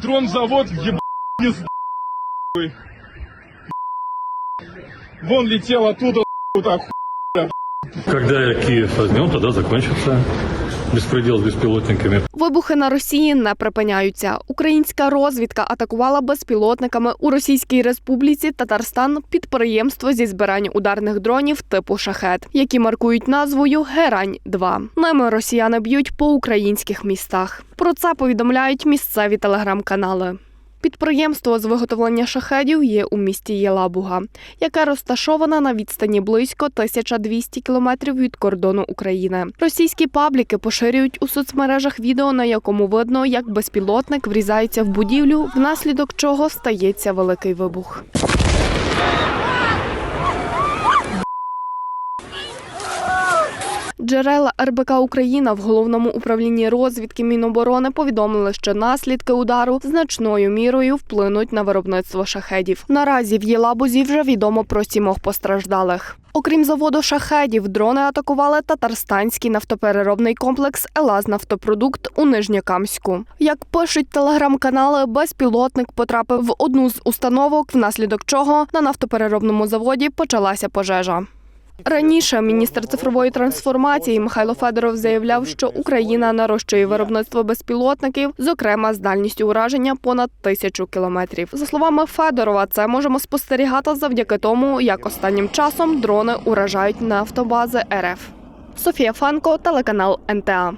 Дронзавод еб... не с-. Вон летел оттуда вот так. Когда Киев возьмем, тогда закончится беспредел з безпілотниками. Вибухи на Росії не припиняються. Українська розвідка атакувала безпілотниками у Російській Республіці Татарстан підприємство зі збирання ударних дронів типу шахет, які маркують назвою Герань 2 Ними росіяни б'ють по українських містах. Про це повідомляють місцеві телеграм-канали. Підприємство з виготовлення шахедів є у місті Єлабуга, яке розташоване на відстані близько 1200 кілометрів від кордону України. Російські пабліки поширюють у соцмережах відео, на якому видно, як безпілотник врізається в будівлю, внаслідок чого стається великий вибух. Джерела РБК Україна в головному управлінні розвідки Міноборони повідомили, що наслідки удару значною мірою вплинуть на виробництво шахедів. Наразі в Єлабузі вже відомо про сімох постраждалих. Окрім заводу шахедів, дрони атакували татарстанський нафтопереробний комплекс Елаз Нафтопродукт у Нижньокамську. Як пишуть телеграм-канали, безпілотник потрапив в одну з установок, внаслідок чого на нафтопереробному заводі почалася пожежа. Раніше міністр цифрової трансформації Михайло Федоров заявляв, що Україна нарощує виробництво безпілотників, зокрема з дальністю ураження понад тисячу кілометрів. За словами Федорова, це можемо спостерігати завдяки тому, як останнім часом дрони уражають нафтобази РФ. Софія Фанко, телеканал НТА.